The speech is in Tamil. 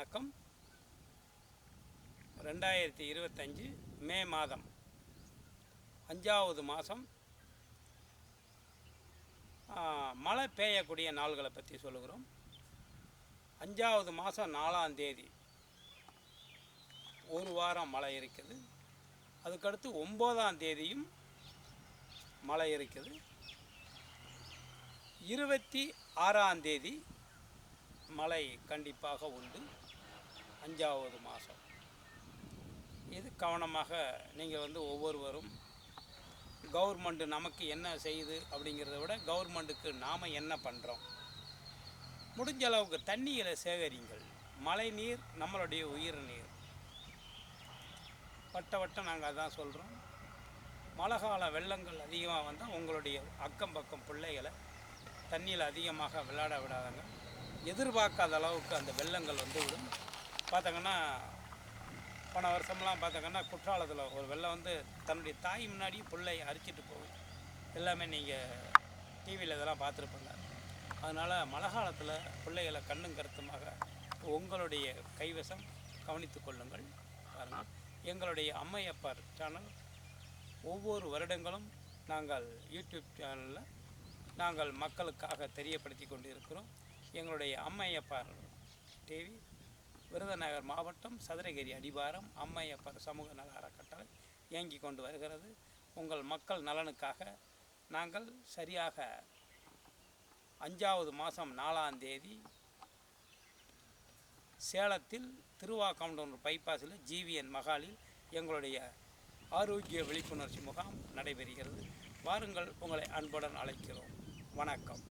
வணக்கம். ரெண்டாயிரத்தி இருபத்தஞ்சி மே மாதம். அஞ்சாவது மாதம். மழை பெய்யக்கூடிய நாள்களை பற்றி சொல்லுகிறோம். அஞ்சாவது மாதம் நாலாம் தேதி. ஒரு வாரம் மழை இருக்குது. அதுக்கடுத்து ஒம்போதாம் தேதியும் மழை இருக்குது. இருபத்தி ஆறாம் தேதி மழை கண்டிப்பாக உண்டு. அஞ்சாவது மாதம். இது கவனமாக நீங்கள் வந்து ஒவ்வொருவரும் கவர்மெண்ட் நமக்கு என்ன செய்யுது அப்படிங்கிறத விட கவர்மெண்ட்டுக்கு நாம் என்ன பண்ணுறோம் முடிஞ்ச அளவுக்கு தண்ணிகளை சேகரிங்கள். மழை நீர் நம்மளுடைய உயிர் நீர். வட்ட வட்டம் நாங்கள் அதான் சொல்கிறோம் மழை கால வெள்ளங்கள் அதிகமாக வந்தால் உங்களுடைய அக்கம் பக்கம் பிள்ளைகளை தண்ணியில் அதிகமாக விளையாட விடாதாங்க. எதிர்பார்க்காத அளவுக்கு அந்த வெள்ளங்கள் வந்து விடும். பார்த்தாங்கன்னா போன வருஷம்லாம் பார்த்தாங்கன்னா குற்றாலத்தில் ஒரு வெள்ளம் வந்து தன்னுடைய தாய் முன்னாடி பிள்ளை அரிச்சிட்டு போகும் எல்லாமே நீங்கள் டிவியில் இதெல்லாம் பார்த்துருப்பீங்க. அதனால் மழை காலத்தில் பிள்ளைகளை கண்ணும் கருத்துமாக உங்களுடைய கைவசம் கவனித்து கொள்ளுங்கள். பாருங்கள் எங்களுடைய அம்மையப்பார் சேனல் ஒவ்வொரு வருடங்களும் நாங்கள் யூடியூப் சேனலில் நாங்கள் மக்களுக்காக தெரியப்படுத்தி கொண்டு இருக்கிறோம் எங்களுடைய அம்மையப்பார் டிவி விருதுநகர் மாவட்டம் சதுரகிரி அடிவாரம் அம்மையப்பர் சமூக நல அறக்கட்டளை இயங்கி கொண்டு வருகிறது. உங்கள் மக்கள் நலனுக்காக நாங்கள் சரியாக அஞ்சாவது மாதம் நாலாம் தேதி சேலத்தில் திருவாக்கவுண்டூர் பைபாஸில் ஜிவிஎன் மகாலில் எங்களுடைய ஆரோக்கிய விழிப்புணர்ச்சி முகாம் நடைபெறுகிறது. வாருங்கள் உங்களை அன்புடன் அழைக்கிறோம். வணக்கம்.